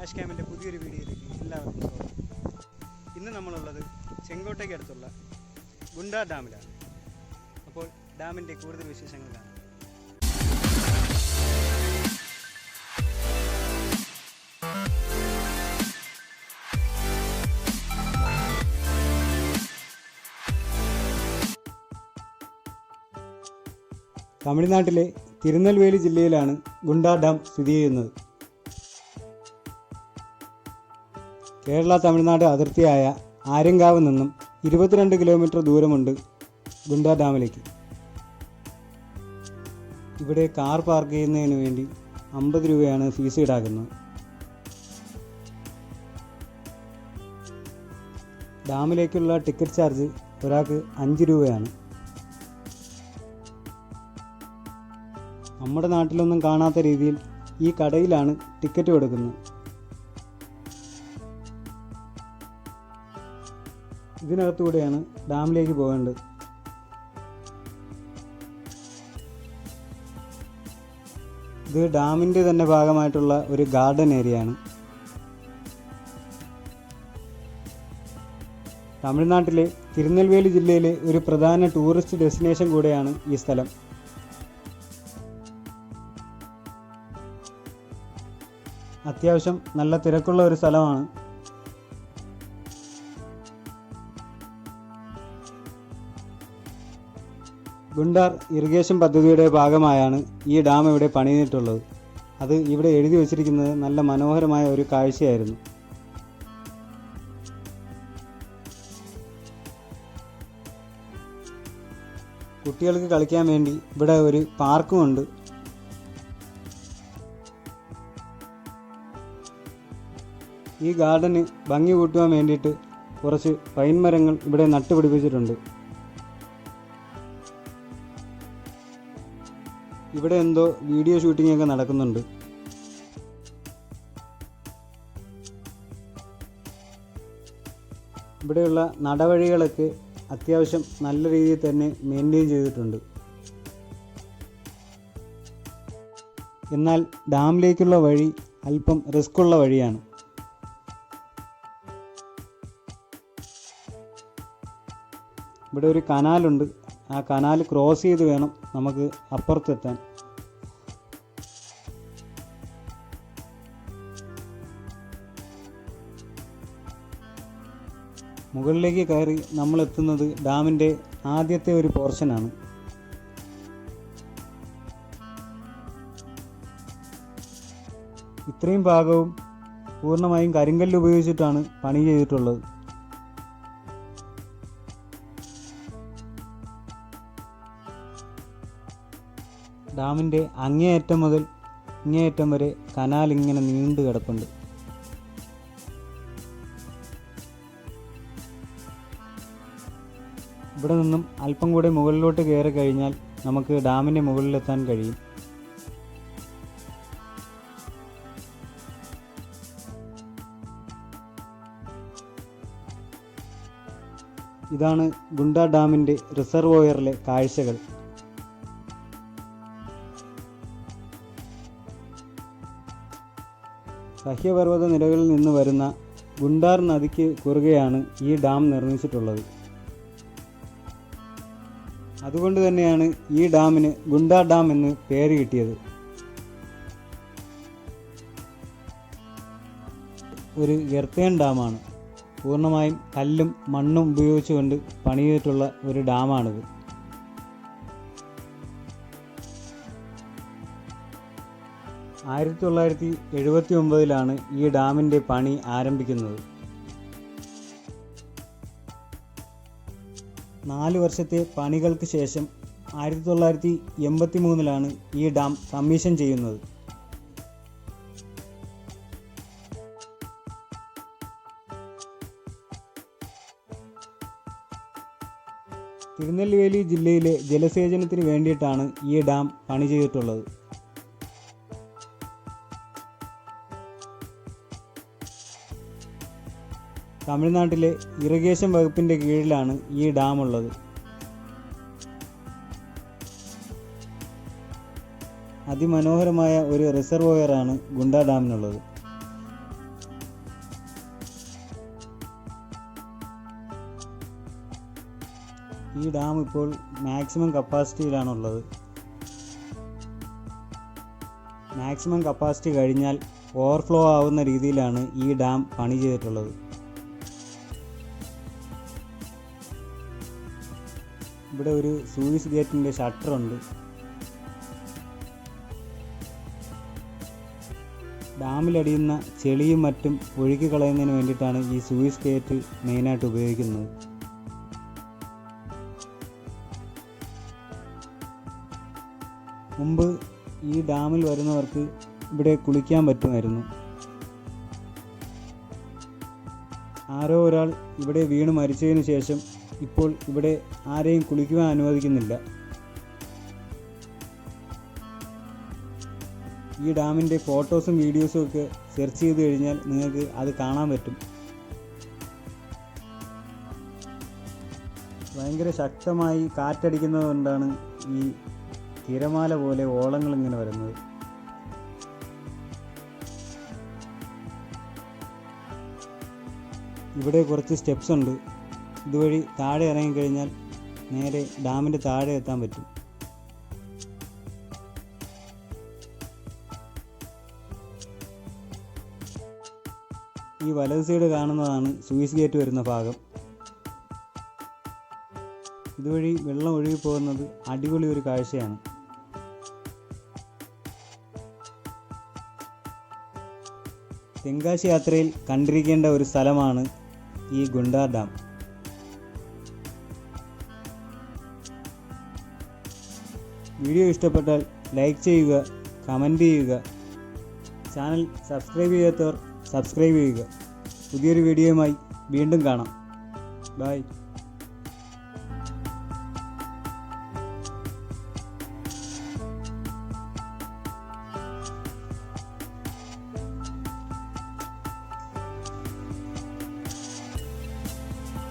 Hash ക്യാമിന്റെ പുതിയൊരു വീഡിയോയിലേക്ക് എല്ലാവർക്കും സ്വാഗതം. ഇന്ന് നമ്മളുള്ളത് ചെങ്കോട്ടയ്ക്ക് അടുത്തുള്ള ഗുണ്ട ഡാമിലാണ്. അപ്പോൾ ഡാമിന്റെ കൂടുതൽ വിശേഷങ്ങൾ കാണാം തമിഴ്നാട്ടിലെ തിരുനെൽവേലി ജില്ലയിലാണ് ഗുണ്ട ഡാം സ്ഥിതി ചെയ്യുന്നത്. കേരള തമിഴ്നാട് അതിർത്തിയായ ആര്യങ്കാവ് നിന്നും ഇരുപത്തിരണ്ട് കിലോമീറ്റർ ദൂരമുണ്ട് ഗുണ്ട ഡാമിലേക്ക്. ഇവിടെ കാർ പാർക്ക് ചെയ്യുന്നതിന് വേണ്ടി അമ്പത് രൂപയാണ് ഫീസ് ഈടാക്കുന്നത്. ഡാമിലേക്കുള്ള ടിക്കറ്റ് ചാർജ് ഒരാൾക്ക് അഞ്ച് രൂപയാണ്. നമ്മുടെ നാട്ടിലൊന്നും കാണാത്ത രീതിയിൽ ഈ കടയിലാണ് ടിക്കറ്റ് കൊടുക്കുന്നത്. ഇതിനകത്തൂടെയാണ് ഡാമിലേക്ക് പോകേണ്ടത്. ഇത് ഡാമിന്റെ തന്നെ ഭാഗമായിട്ടുള്ള ഒരു ഗാർഡൻ ഏരിയയാണ്. തമിഴ്നാട്ടിലെ തിരുനെൽവേലി ജില്ലയിലെ ഒരു പ്രധാന ടൂറിസ്റ്റ് ഡെസ്റ്റിനേഷൻ കൂടെയാണ് ഈ സ്ഥലം. അത്യാവശ്യം നല്ല തിരക്കുള്ള ഒരു സ്ഥലമാണ്. ഗുണ്ടാർ ഇറിഗേഷൻ പദ്ധതിയുടെ ഭാഗമായാണ് ഈ ഡാം ഇവിടെ പണിതിട്ടുള്ളത്. അത് ഇവിടെ എഴുതി വച്ചിരിക്കുന്നത് നല്ല മനോഹരമായ ഒരു കാഴ്ചയായിരുന്നു. കുട്ടികൾക്ക് കളിക്കാൻ വേണ്ടി ഇവിടെ ഒരു പാർക്കുമുണ്ട്. ഈ ഗാർഡന് ഭംഗി കൂട്ടുവാൻ വേണ്ടിയിട്ട് കുറച്ച് പൈൻ മരങ്ങൾ ഇവിടെ നട്ടുപിടിപ്പിച്ചിട്ടുണ്ട്. ഇവിടെ എന്തോ വീഡിയോ ഷൂട്ടിംഗ് ഒക്കെ നടക്കുന്നുണ്ട്. ഇവിടെയുള്ള നടവഴികളൊക്കെ അത്യാവശ്യം നല്ല രീതിയിൽ തന്നെ മെയിന്റെയിൻ ചെയ്തിട്ടുണ്ട്. എന്നാൽ ഡാമിലേക്കുള്ള വഴി അല്പം റിസ്ക് ഉള്ള വഴിയാണ്. ഇവിടെ ഒരു കനാലുണ്ട്. ആ കനാൽ ക്രോസ് ചെയ്ത് വേണം നമുക്ക് അപ്പുറത്തെത്താൻ. മുകളിലേക്ക് കയറി നമ്മൾ എത്തുന്നത് ഡാമിന്റെ ആദ്യത്തെ ഒരു പോർഷനാണ് ഇത്രയും ഭാഗവും പൂർണമായും കരിങ്കല്ല് ഉപയോഗിച്ചിട്ടാണ് പണി ചെയ്തിട്ടുള്ളത്. ഡാമിന്റെ അങ്ങേയറ്റം മുതൽ ഇങ്ങേയറ്റം വരെ കനാൽ ഇങ്ങനെ നീണ്ടു കിടപ്പുണ്ട്. ഇവിടെ നിന്നും അല്പം കൂടെ മുകളിലോട്ട് കയറി കഴിഞ്ഞാൽ നമുക്ക് ഡാമിന്റെ മുകളിലെത്താൻ കഴിയും. ഇതാണ് ഗുണ്ട ഡാമിന്റെ റിസർവോയറിലെ കാഴ്ചകൾ. സഹ്യപർവത നിരകളിൽ നിന്ന് വരുന്ന ഗുണ്ടാർ നദിക്ക് കുറുകെയാണ് ഈ ഡാം നിർമ്മിച്ചിട്ടുള്ളത്. അതുകൊണ്ട് തന്നെയാണ് ഈ ഡാമിന് ഗുണ്ടാർ ഡാം എന്ന് പേര് കിട്ടിയത്. ഒരു എർത്തേൺ ഡാമാണ്. പൂർണമായും കല്ലും മണ്ണും ഉപയോഗിച്ചുകൊണ്ട് പണിയിട്ടുള്ള ഒരു ഡാമാണിത്. ആയിരത്തി തൊള്ളായിരത്തി എഴുപത്തി ഒമ്പതിലാണ് ഈ ഡാമിന്റെ പണി ആരംഭിക്കുന്നത്. നാല് വർഷത്തെ പണികൾക്ക് ശേഷം ആയിരത്തി തൊള്ളായിരത്തി എൺപത്തി മൂന്നിലാണ് ഈ ഡാം കമ്മീഷൻ ചെയ്യുന്നത്. തിരുനെൽവേലി ജില്ലയിലെ ജലസേചനത്തിന് വേണ്ടിയിട്ടാണ് ഈ ഡാം പണി ചെയ്തിട്ടുള്ളത്. തമിഴ്നാട്ടിലെ ഇറിഗേഷൻ വകുപ്പിന്റെ കീഴിലാണ് ഈ ഡാം ഉള്ളത് അതിമനോഹരമായ ഒരു റിസർവോയറാണ് ഗുണ്ട ഡാമിനുള്ളത്. ഈ ഡാം ഇപ്പോൾ മാക്സിമം കപ്പാസിറ്റിയിലാണുള്ളത്. മാക്സിമം കപ്പാസിറ്റി കഴിഞ്ഞാൽ ഓവർഫ്ലോ ആവുന്ന രീതിയിലാണ് ഈ ഡാം പണി ചെയ്തിട്ടുള്ളത്. ഇവിടെ ഒരു സൂയിസ് ഗേറ്റിന്റെ ഷട്ടറുണ്ട് ഡാമിലടിയുന്ന ചെളിയും മറ്റും ഒഴുകി കളയുന്നതിന് വേണ്ടിയിട്ടാണ് ഈ സൂയിസ് ഗേറ്റ് മെയിനായിട്ട് ഉപയോഗിക്കുന്നത്. മുമ്പ് ഈ ഡാമിൽ വരുന്നവർക്ക് ഇവിടെ കുളിക്കാൻ പറ്റുമായിരുന്നു. ആരോ ഒരാൾ ഇവിടെ വീണ് മരിച്ചതിന് ശേഷം ഇപ്പോൾ ഇവിടെ ആരെയും കുളിക്കുവാൻ അനുവദിക്കുന്നില്ല. ഈ ഡാമിന്റെ ഫോട്ടോസും വീഡിയോസും ഒക്കെ സെർച്ച് ചെയ്ത് കഴിഞ്ഞാൽ നിങ്ങൾക്ക് അത് കാണാൻ പറ്റും. ഭയങ്കര ശക്തമായി കാറ്റടിക്കുന്നത് കൊണ്ടാണ് ഈ തിരമാല പോലെ ഓളങ്ങൾ ഇങ്ങനെ വരുന്നത്. ഇവിടെ കുറച്ച് സ്റ്റെപ്സ് ഉണ്ട്. ഇതുവഴി താഴെ ഇറങ്ങിക്കഴിഞ്ഞാൽ നേരെ ഡാമിന്റെ താഴെ എത്താൻ പറ്റും. ഈ വലത് സൈഡ് കാണുന്നതാണ് സൂയിസ് ഗേറ്റ് വരുന്ന ഭാഗം. ഇതുവഴി വെള്ളം ഒഴുകി പോകുന്നത് അടിപൊളി ഒരു കാഴ്ചയാണ്. തെങ്കാശി യാത്രയിൽ കണ്ടിരിക്കേണ്ട ഒരു സ്ഥലമാണ് ഈ ഗുണ്ടാർ ഡാം. വീഡിയോ ഇഷ്ടപ്പെട്ടാൽ ലൈക്ക് ചെയ്യുക കമന്റ് ചെയ്യുക. ചാനൽ സബ്സ്ക്രൈബ് ചെയ്യാത്തവർ സബ്സ്ക്രൈബ് ചെയ്യുക. പുതിയൊരു വീഡിയോയുമായി വീണ്ടും കാണാം. ബൈ.